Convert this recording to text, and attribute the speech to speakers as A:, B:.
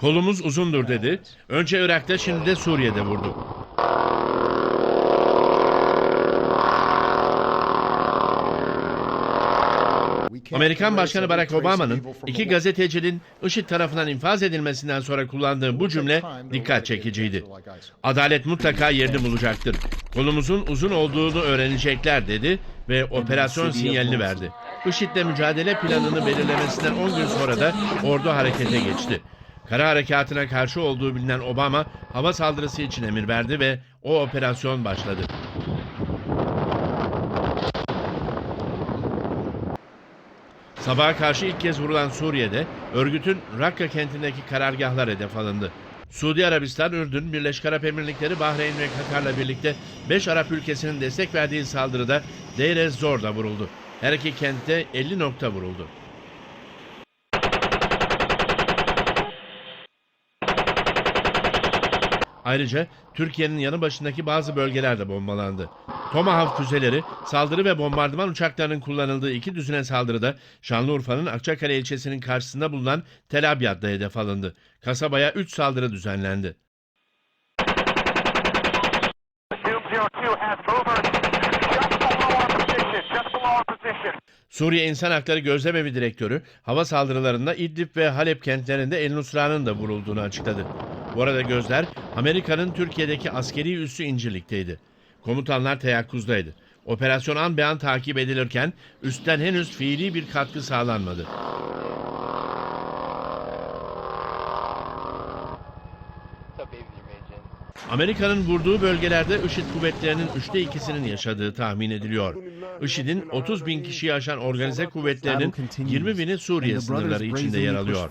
A: Kolumuz uzundur dedi. Önce Irak'ta şimdi de Suriye'de vurdu. Amerikan Başkanı Barack Obama'nın iki gazetecinin IŞİD tarafından infaz edilmesinden sonra kullandığı bu cümle dikkat çekiciydi. Adalet mutlaka yerini bulacaktır. Kolumuzun uzun olduğunu öğrenecekler dedi ve operasyon sinyalini verdi. IŞİD'le mücadele planını belirlemesinden 10 gün sonra da ordu harekete geçti. Kara harekatına karşı olduğu bilinen Obama hava saldırısı için emir verdi ve o operasyon başladı. Sabaha karşı ilk kez vurulan Suriye'de örgütün Rakka kentindeki karargahlar hedef alındı. Suudi Arabistan, Ürdün, Birleşik Arap Emirlikleri, Bahreyn ve Katar'la birlikte 5 Arap ülkesinin destek verdiği saldırıda Deir ez-Zor'da vuruldu. Her iki kentte 50 nokta vuruldu. Ayrıca Türkiye'nin yanı başındaki bazı bölgeler de bombalandı. Tomahawk füzeleri, saldırı ve bombardıman uçaklarının kullanıldığı iki düzine saldırıda Şanlıurfa'nın Akçakale ilçesinin karşısında bulunan Tel Abyad'da hedef alındı. Kasabaya 3 saldırı düzenlendi.
B: Zoom 02 has movers just below our position, just below our position.
A: Suriye İnsan Hakları Gözlemevi Direktörü hava saldırılarında İdlib ve Halep kentlerinde El Nusra'nın da vurulduğunu açıkladı. Bu arada gözler Amerika'nın Türkiye'deki askeri üssü İncirlik'teydi. Komutanlar teyakkuzdaydı. Operasyon an be an takip edilirken üstten henüz fiili bir katkı sağlanmadı. Amerika'nın vurduğu bölgelerde IŞİD kuvvetlerinin üçte ikisinin yaşadığı tahmin ediliyor. IŞİD'in 30 bin kişiyi aşan organize kuvvetlerinin 20 bini Suriye sınırları içinde yer alıyor.